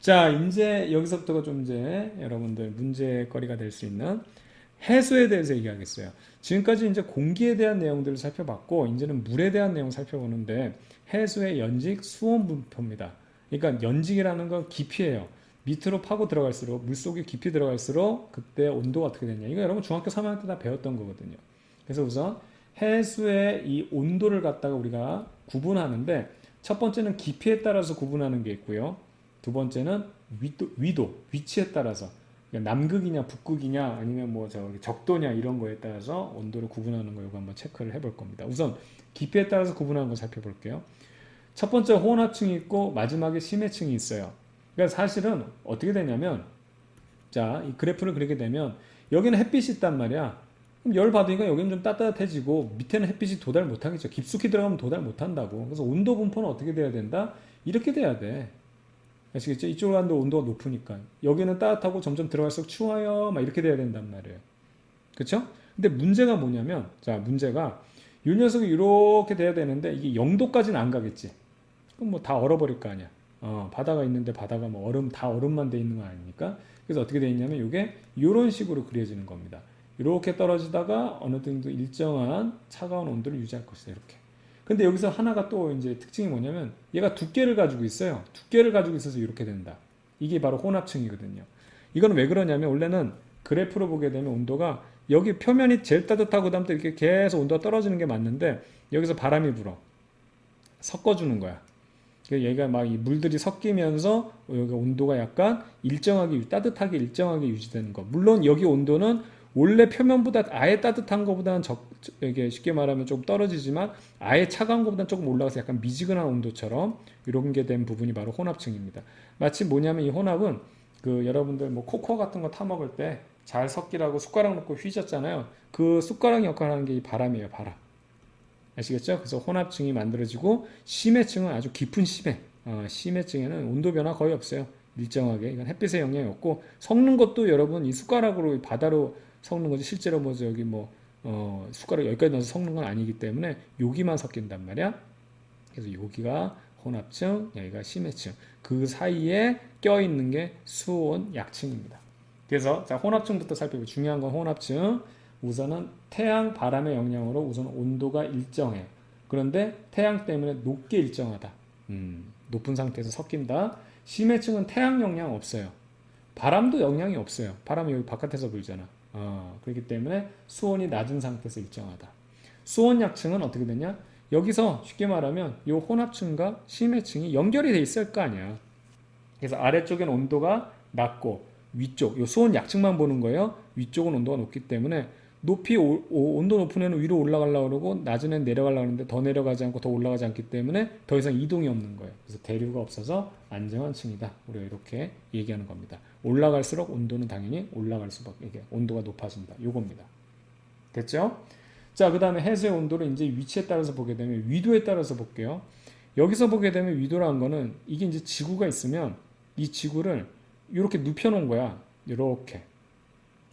자, 이제 여기서부터가 좀 이제 여러분들 문제거리가 될 수 있는 해수에 대해서 얘기하겠어요. 지금까지 이제 공기에 대한 내용들을 살펴봤고, 이제는 물에 대한 내용 을 살펴보는데, 해수의 연직 수온 분포입니다. 그러니까 연직이라는 건 깊이예요. 밑으로 파고 들어갈수록 물속에 깊이 들어갈수록 그때 온도가 어떻게 되냐. 이거 여러분 중학교 3학년 때 다 배웠던 거거든요. 그래서 우선 해수의 이 온도를 갖다가 우리가 구분하는데 첫 번째는 깊이에 따라서 구분하는 게 있고요. 두 번째는 위도, 위도 위치에 따라서 그러니까 남극이냐 북극이냐 아니면 뭐 적도냐 이런 거에 따라서 온도를 구분하는 거 이거 한번 체크를 해볼 겁니다. 우선 깊이에 따라서 구분하는 거 살펴볼게요. 첫 번째 호흡층이 있고 마지막에 심해층이 있어요. 그러니까 사실은 어떻게 되냐면 자, 이 그래프를 그리게 되면 여기는 햇빛이 있단 말이야. 그럼 열 받으니까 여기는 좀 따뜻해지고 밑에는 햇빛이 도달 못하겠죠. 깊숙이 들어가면 도달 못한다고. 그래서 온도 분포는 어떻게 돼야 된다? 이렇게 돼야 돼. 아시겠죠? 이쪽으로 간도 온도가 높으니까. 여기는 따뜻하고 점점 들어갈수록 추워요. 막 이렇게 돼야 된단 말이에요. 그쵸? 근데 문제가 뭐냐면, 자, 문제가 이 녀석이 이렇게 돼야 되는데 이게 0도까지는 안 가겠지. 그럼 뭐 다 얼어버릴 거 아니야. 어, 바다가 있는데 바다가 뭐 얼음, 다 얼음만 돼 있는 거 아닙니까? 그래서 어떻게 돼 있냐면 이게 이런 식으로 그려지는 겁니다. 이렇게 떨어지다가 어느 정도 일정한 차가운 온도를 유지할 것이다. 이렇게. 근데 여기서 하나가 또 이제 특징이 뭐냐면 얘가 두께를 가지고 있어요. 두께를 가지고 있어서 이렇게 된다. 이게 바로 혼합층이거든요. 이거는 왜 그러냐면 원래는 그래프로 보게 되면 온도가 여기 표면이 제일 따뜻하고 그다음부터 이렇게 계속 온도가 떨어지는 게 맞는데 여기서 바람이 불어. 섞어주는 거야. 얘가 막 이 물들이 섞이면서 여기 온도가 약간 일정하게 따뜻하게 일정하게 유지되는 거. 물론 여기 온도는 원래 표면보다 아예 따뜻한 것보다는 적, 이게 쉽게 말하면 좀 떨어지지만 아예 차가운 것보다는 조금 올라가서 약간 미지근한 온도처럼 이런 게 된 부분이 바로 혼합층입니다. 마치 뭐냐면 이 혼합은 그 여러분들 뭐 코코아 같은 거 타 먹을 때 잘 섞이라고 숟가락 넣고 휘졌잖아요. 그 숟가락 역할을 하는 게 이 바람이에요, 바람. 아시겠죠? 그래서 혼합층이 만들어지고 심해층은 아주 깊은 심해. 어, 심해층에는 온도 변화 거의 없어요. 일정하게 이건 햇빛의 영향이 없고 섞는 것도 여러분 이 숟가락으로 바다로 섞는 거지 실제로 뭐 저기 뭐 어, 숟가락 여기까지 넣어서 섞는 건 아니기 때문에 여기만 섞인단 말이야. 그래서 여기가 혼합층, 여기가 심해층. 그 사이에 껴 있는 게 수온 약층입니다. 그래서 자 혼합층부터 살펴보고 중요한 건 혼합층. 우선은 태양 바람의 영향으로 우선 온도가 일정해. 그런데 태양 때문에 높게 일정하다. 음, 높은 상태에서 섞인다. 심해층은 태양 영향 없어요. 바람도 영향이 없어요. 바람이 여기 바깥에서 불잖아. 어, 그렇기 때문에 수온이 낮은 상태에서 일정하다. 수온 약층은 어떻게 되냐? 여기서 쉽게 말하면 이 혼합층과 심해층이 연결이 돼 있을 거 아니야. 그래서 아래쪽엔 온도가 낮고 위쪽, 이 수온 약층만 보는 거예요. 위쪽은 온도가 높기 때문에 높이 오, 오, 온도 높은 애는 위로 올라가려고 그러고 낮은 애는 내려가려고 하는데 더 내려가지 않고 더 올라가지 않기 때문에 더 이상 이동이 없는 거예요. 그래서 대류가 없어서 안정한 층이다. 우리가 이렇게 얘기하는 겁니다. 올라갈수록 온도는 당연히 올라갈 수밖에 이게 온도가 높아진다. 요겁니다. 됐죠? 자, 그 다음에 해수의 온도를 이제 위치에 따라서 보게 되면 위도에 따라서 볼게요. 여기서 보게 되면 위도라는 거는 이게 이제 지구가 있으면 이 지구를 이렇게 눕혀 놓은 거야. 이렇게.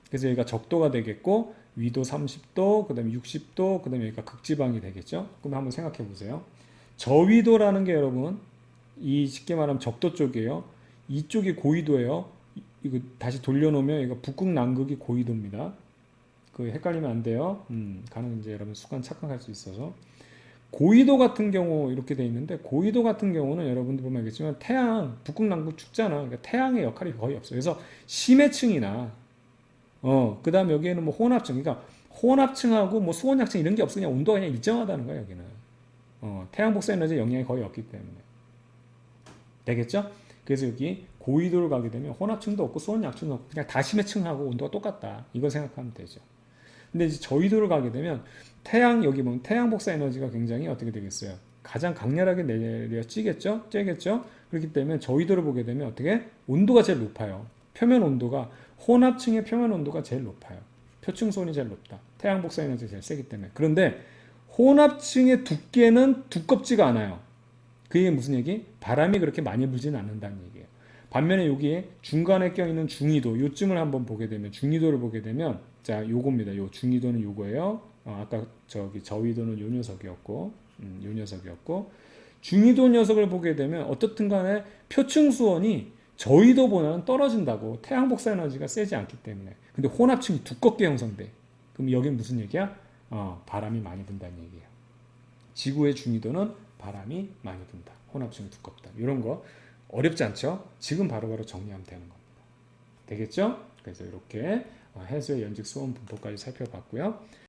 그래서 여기가 적도가 되겠고 위도 30도, 그 다음에 60도, 그 다음에 여기가 극지방이 되겠죠. 그럼 한번 생각해 보세요. 저위도라는 게 여러분, 이 쉽게 말하면 적도 쪽이에요. 이쪽이 고위도예요. 이거 다시 돌려놓으면 이거 북극 남극이 고위도입니다. 그 헷갈리면 안 돼요. 음, 가능 이제 여러분 습관 착각할 수 있어서. 고위도 같은 경우 이렇게 돼 있는데 고위도 같은 경우는 여러분들 보면 알겠지만 태양 북극 남극 춥잖아. 그러니까 태양의 역할이 거의 없어요. 그래서 심해층이나 어, 그 다음 여기에는 뭐 혼합층. 그러니까 혼합층하고 뭐 수온약층 이런 게. 그냥 온도가 그냥 일정하다는 거야, 여기는. 어, 태양 복사 에너지 영향이 거의 없기 때문에. 되겠죠? 그래서 여기 고위도를 가게 되면 혼합층도 없고 수온약층도 없고 그냥 다심해층하고 온도가 똑같다. 이걸 생각하면 되죠. 근데 이제 저위도를 가게 되면 태양 여기 보면 태양 복사 에너지가 굉장히 어떻게 되겠어요? 가장 강렬하게 내려지겠죠? 쬐겠죠? 그렇기 때문에 저위도를 보게 되면 어떻게 온도가 제일 높아요. 표면 온도가 혼합층의 표면 온도가 제일 높아요. 표층 수온이 제일 높다. 태양 복사 에너지가 제일 세기 때문에. 그런데 혼합층의 두께는 두껍지가 않아요. 그게 무슨 얘기? 바람이 그렇게 많이 불지는 않는다는 얘기예요. 반면에 여기에 중간에 껴있는 중위도, 요쯤을 한번 보게 되면, 중위도를 보게 되면, 자, 요겁니다. 요 중위도는 요거예요. 어, 아까 저기 저위도는 요 녀석이었고, 음, 요 녀석이었고, 중위도 녀석을 보게 되면, 어떻든 간에 표층 수온이 저희도보다는 떨어진다고 태양 복사 에너지가 세지 않기 때문에. 근데 혼합층이 두껍게 형성돼. 그럼 여긴 무슨 얘기야? 어, 바람이 많이 분다는 얘기예요. 지구의 중위도는 바람이 많이 분다. 혼합층이 두껍다. 이런 거 어렵지 않죠? 지금 바로바로 정리하면 되는 겁니다. 되겠죠? 그래서 이렇게 어, 해수의 연직 수온 분포까지 살펴봤고요